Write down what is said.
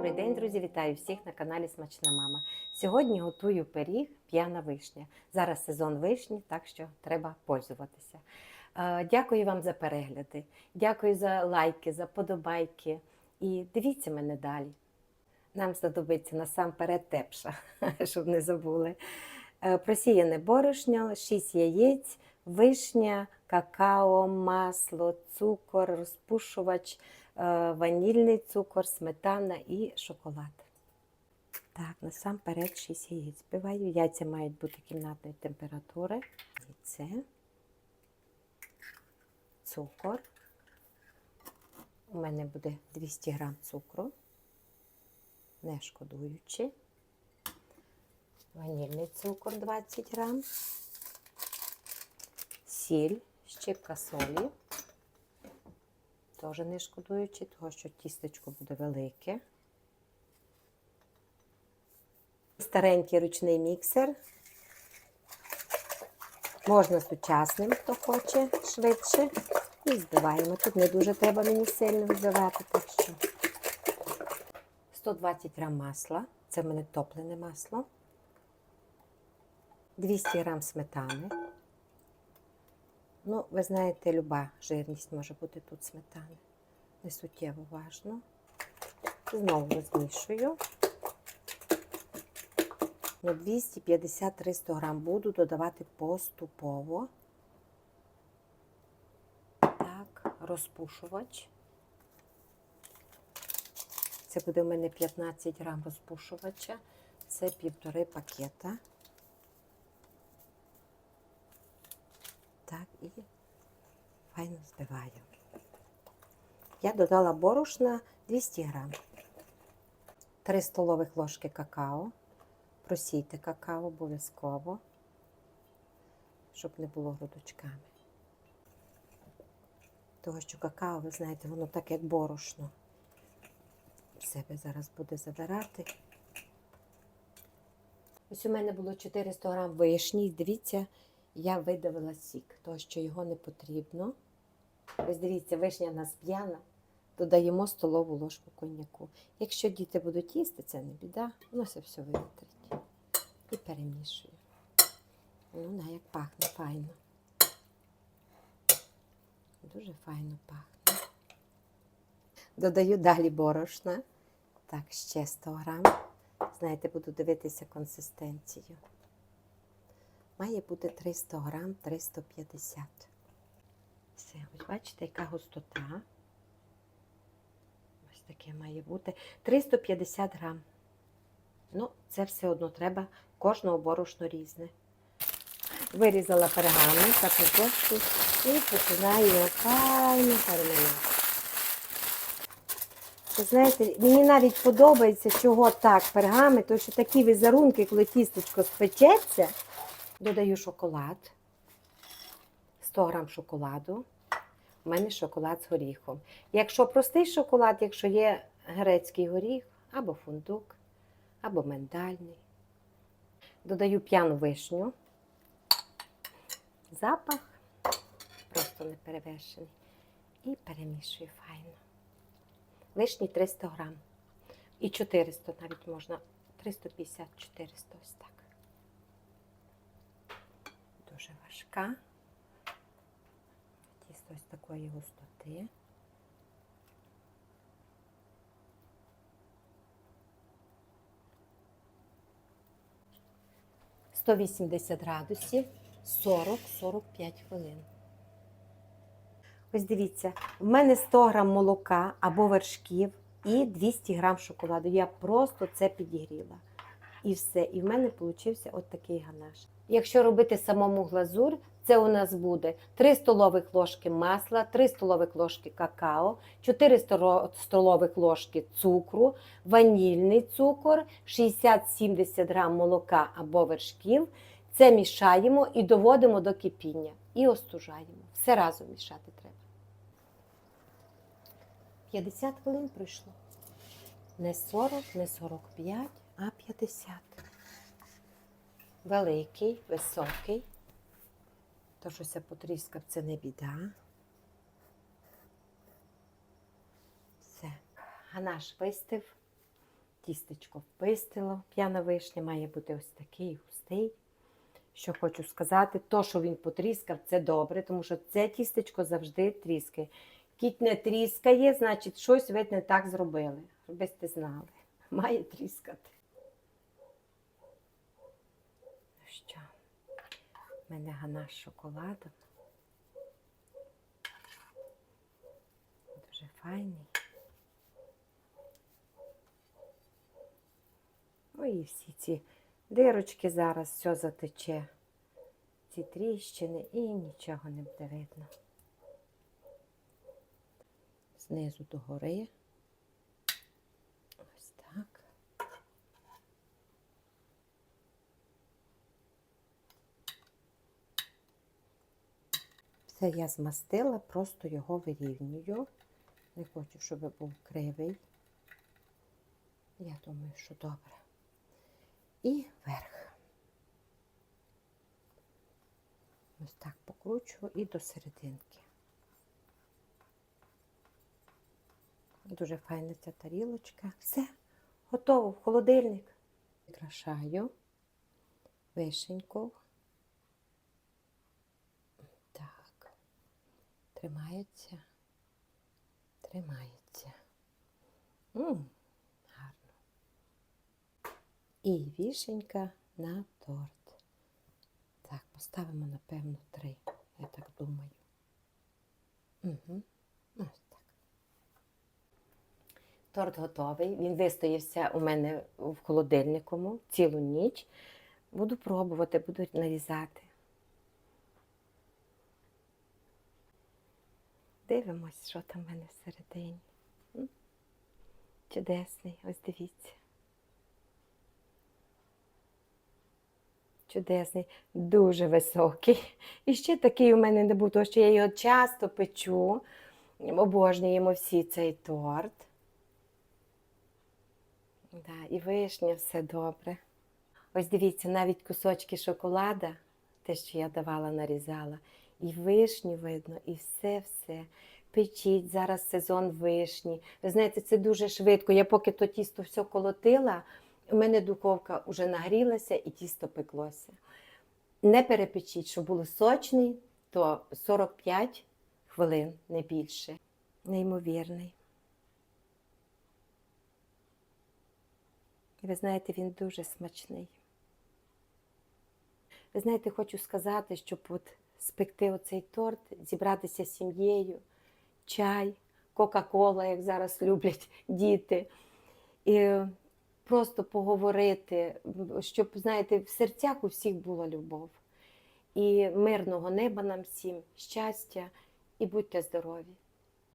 Добрий день, друзі! Вітаю всіх на каналі Смачна Мама. Сьогодні готую пиріг п'яна вишня. Зараз сезон вишні, так що треба пользуватися. Е, Дякую вам за перегляди, дякую за лайки, за подобайки. І дивіться мене далі. Нам знадобиться насамперед тепша, щоб не забули. Е, Просіяне борошно, 6 яєць, вишня, какао, масло, цукор, розпушувач, е, ванільний цукор, сметана і шоколад. Так, насамперед 6 яєць збиваю. Яйця мають бути кімнатної температури. Яйце, цукор. У мене буде 200 грам цукру, не шкодуючи. Ванільний цукор 20 грам, сіль, щепка солі, теж не шкодуючи, того що тістечко буде велике. Старенький ручний міксер. Можна сучасним, хто хоче швидше. І збиваємо. Тут не дуже треба мені сильно взивати, так що 120 грам масла. Це в мене топлене масло. 200 грам сметани. Ну, ви знаєте, люба жирність може бути тут сметани. Не суттєво важно. Знову розмішую. Ну, 250-300 грам буду додавати поступово. Так, розпушувач. Це буде в мене 15 грам розпушувача. Це півтори пакета. Так, і файно збиваю. Я додала борошна 200 грам. 3 столових ложки какао. Просійте какао обов'язково, щоб не було грудочками. Того, що какао, ви знаєте, воно так як борошно. Себе зараз буде забирати. Ось у мене було 400 грам вишні. Дивіться, я видавила сік, того, що його не потрібно. Ось дивіться, вишня в нас п'яна, додаємо столову ложку коньяку. Якщо діти будуть їсти, це не біда, воно все все вивітрить. І перемішую. Ну, на як пахне файно. Дуже файно пахне. Додаю далі борошна. Так, ще 100 грам. Знаєте, буду дивитися консистенцію. Має бути 300 грам, 350. Все, ось бачите, яка густота. Ось таке має бути. 350 грам. Ну, це все одно треба кожного борошно різне. Вирізала пергамент, так дошку і починаю файно. Ви знаєте, мені навіть подобається, чого так пергамент, тому що такі візерунки, коли тістечко спечеться, додаю шоколад. 100 грам шоколаду. У мене шоколад з горіхом. Якщо простий шоколад, якщо є грецький горіх або фундук, або миндальний. Додаю п'яну вишню. Запах просто не перевершений. І перемішую файно. Вишні 300 грам. І 400 навіть можна. 350-400 ось так. Дуже важка. Ось такої густоти. – 180 градусів 40-45 хвилин. Ось дивіться, в мене 100 грам молока або вершків і 200 грам шоколаду. Я просто це підігріла. І все. І в мене получився от такий ганаш. Якщо робити самому глазур, це у нас буде 3 столових ложки масла, 3 столових ложки какао, 4 столових ложки цукру, ванільний цукор, 60-70 грам молока або вершків. Це мішаємо і доводимо до кипіння. І остужаємо. Все разом мішати треба. 50 хвилин пройшло. Не 40, не 45, а 50. Великий, високий. То, що це потріскав, це не біда. Все. Ганаш вистив. тістечко впистило. П'яна вишня має бути ось такий густий. Що хочу сказати, то, що він потріскав, це добре, тому що це тістечко завжди тріскає. Кіть не тріскає, значить, щось ви не так зробили. Щоб ви знали. Має тріскати. Ну що, в мене з шоколадом. Дуже файний. Ну і всі ці дирочки зараз все затече. Ці тріщини і нічого не буде видно. Знизу до гори. Ось так. Все я змастила, просто його вирівнюю. Не хочу, щоб був кривий. Я думаю, що добре. І вверх. Ось так покручую і до серединки. Дуже файна ця тарілочка. Все, готово в холодильник. Прикрашаю вишеньку. Так, тримається, тримається. М, гарно. І вішенька на торт. Так, поставимо, напевно, три, я так думаю. Угу. Ось так. Торт готовий. Він вистоявся у мене в холодильнику цілу ніч. Буду пробувати, буду нарізати. Дивимось, що там в мене всередині. Чудесний, ось дивіться. Чудесний, дуже високий. І ще такий у мене не був, тому що я його часто печу. Обожнюємо всі цей торт. Да, і вишня, все добре. Ось дивіться, навіть кусочки шоколада, те, що я давала, нарізала, і вишню видно, і все-все. Печіть, зараз сезон вишні. Ви знаєте, це дуже швидко. Я поки то тісто все колотила, у мене духовка вже нагрілася і тісто пеклося. Не перепечіть, щоб було сочний, то 45 хвилин, не більше. Неймовірний. І ви знаєте, він дуже смачний. Ви знаєте, хочу сказати, щоб от спекти оцей торт, зібратися з сім'єю, чай, Кока-Кола, як зараз люблять діти. І просто поговорити, щоб, знаєте, в серцях у всіх була любов. І мирного неба нам всім, щастя і будьте здорові!